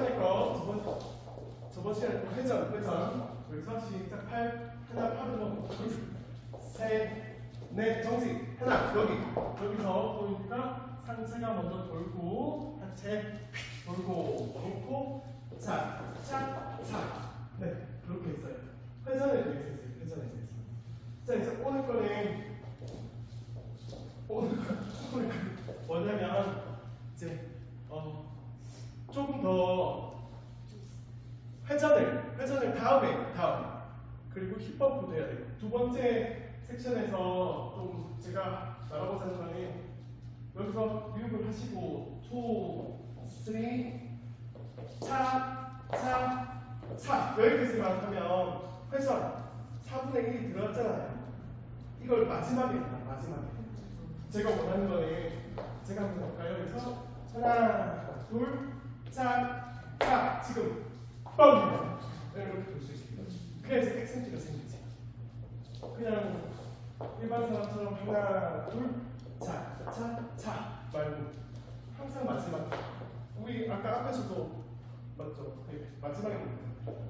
시간에 거 저번 저번 시간에 거 회전 회전. 여기서 시작 팔 하나 팔을 넣고 둘셋넷 정지. 하나 여기. 여기서 보니까 상체가 먼저 돌고 하체 돌고 놓고 차차차네 그렇게 했어요. 회전에 대해서 했어요. 회전에 대해서. 자 이제 오늘 거는 오늘 거 오늘 거 뭐냐면 이제 어 조금 더 회전을 회전을 다음에 다음에 힙업도 해야 돼요. 두 번째 섹션에서 좀 제가 산 거는 여기서 교육을 하시고 2, 3, 차, 차, 차 여기까지 만 하면 회전 4분의 1이 들어갔잖아요. 이걸 마지막에 해요, 마지막에. 제가 원하는 거는 제가 한번 볼까요? 그래서 하나, 둘, 짝, 짝 지금 뻥 이렇게 볼 수 있습니다. 그래야 이제 액센트가 생기지. 그냥 일반 사람처럼 하나, 둘, 짝, 짝, 짝 말고 항상 마지막. 우리 아까 앞에서도 맞죠? 네, 마지막에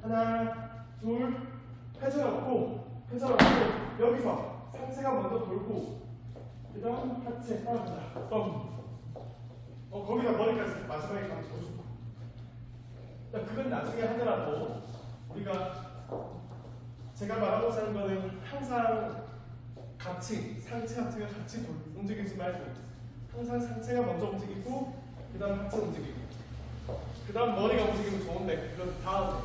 하나, 둘, 회전하고 회전하고 여기서 상체가 먼저 돌고 그다음 하체 따라간다. 뻥. 어 거기다 머리까지 마지막에 감춰주고. 그러니까 그건 나중에 하더라도 우리가 제가 말하고 사는 거는 항상 같이 상체 하체가 같이 돌- 움직이지 말고 항상 상체가 먼저 움직이고 그 다음 하체 움직이고 그 다음 머리가 움직이면 좋은데 그건 다음에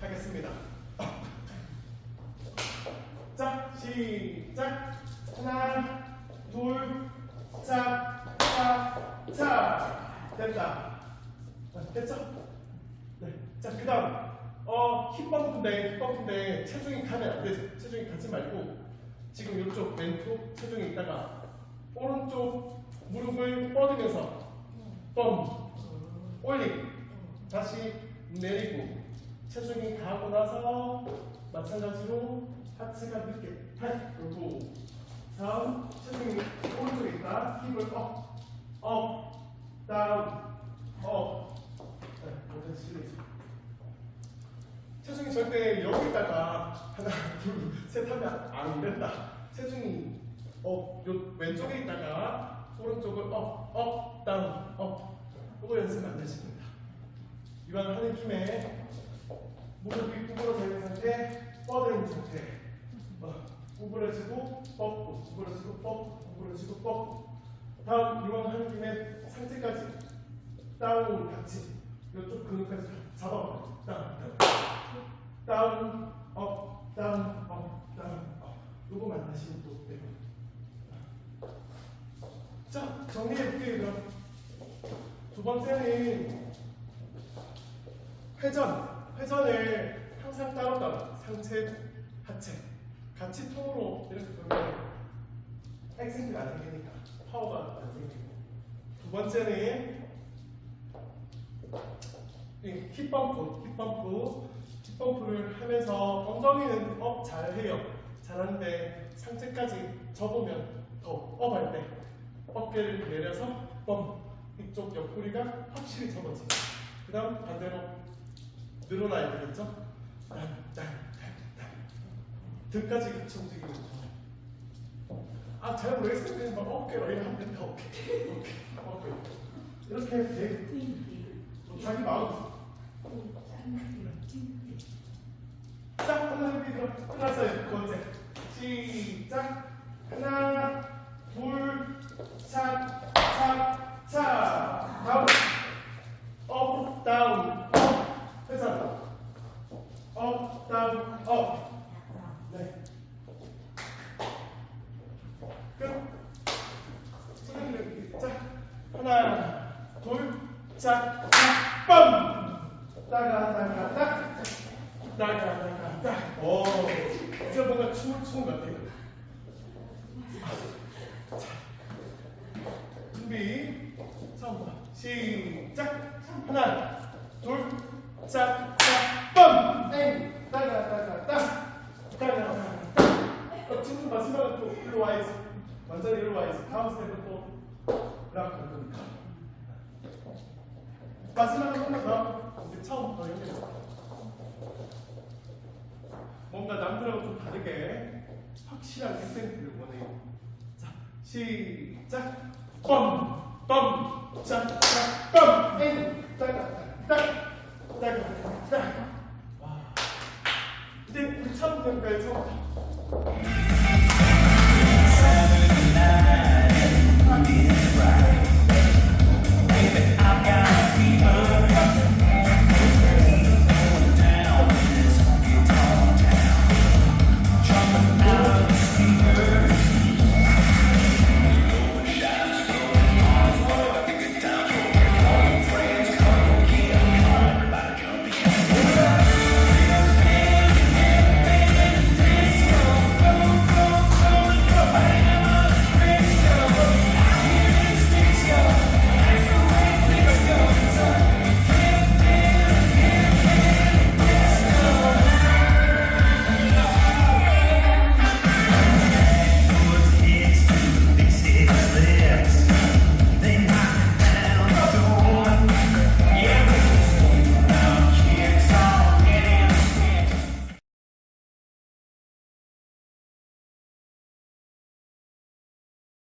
하겠습니다. 자 시작 하나 둘짝짝짝 됐다 자, 됐죠? 네. 자, 그 다음, 어, 힙버프인데, 힙버프인데, 체중이 가면 안 되죠. 체중이 가지 말고, 지금 이쪽 왼쪽 체중이 있다가, 오른쪽 무릎을 뻗으면서, 뻥, 올리고, 다시 내리고, 체중이 가고 나서, 마찬가지로 하체가 늦게, 팔, 그리고, 다음, 체중이 오른쪽에 있다. 힙을 업, 업, 다운, 업, 네, 모든 실리죠. 체중이 절대 여기다가 하나, 둘, 셋 하면 안 된다. 체중이 어, 요 왼쪽에 있다가 오른쪽을 업, 업, 다운, 업. 그거 연습 안 되십니다. 이왕 하는 김에 무릎이 구부러져 있는 상태, 뻗어 있는 상태. 어, 구부러지고 뻗고, 구부러지고 뻗고, 구부러지고 뻗고. 다음 이왕 하는 김에 상체까지 다운 같이 이쪽 근육까지 잡아봐. 다운, 다운, 다운, 업, 다운, 업, 다운, 업. 요거만 하시면 또 되고. 자, 정리해 볼게요. 그럼 두 번째는 회전. 회전을 항상 따로따로 상체, 하체 같이 통으로 이렇게 돌면 액센트가 안 생기니까 파워가 안 생기고. 두 번째는 이 힙펌프, 힙펌프, 힙펌프를 하면서 엉덩이는 업 잘해요. 잘하는데 상체까지 접으면 더 업할 때 어깨를 내려서 뻥 이쪽 옆구리가 확실히 접어지고 그 다음 반대로 늘어나야 되겠죠? 등까지 같이 움직이는 거. 아, 잘 모르겠어요. 그냥 막 어깨로 이렇게 하면. 어깨, 어깨, 어깨. 이렇게 돼. 자기 마음. 자, 그럼 끝났어요. 두 번째. 시작. 하나, 둘, 차, 차, 차. 다운. 업, 다운, 업. 회전. 업, 다운, 업. 네. 끝. 자, 하나, 둘, 자, 자, 빰! 따가, 따가, 딱. 따가, 따가, 딱. 오, 이제 뭔가 춤을 추는 것 같아요. 자, 준비. 처음부터 시작. 하나, 둘, 자, 자, 빰! 땡! 따가, 따가, 딱. 따가, 따가, 딱. 어, 지금 마지막은 또 일로 와야지. 완전히 일로 와야지. 다음 스텝은 또락갈 겁니다. 마지막 한 번만 더. 이제 처음부터 연결. 뭔가 남들하고 좀 다르게 확실한 액센트를 원해요. 자, 시작. 빰, 빰, 짝, 짝, 빰, 엔, 딱, 딱, 딱, 딱. 와. 이제 우리 해볼까요? 처음부터.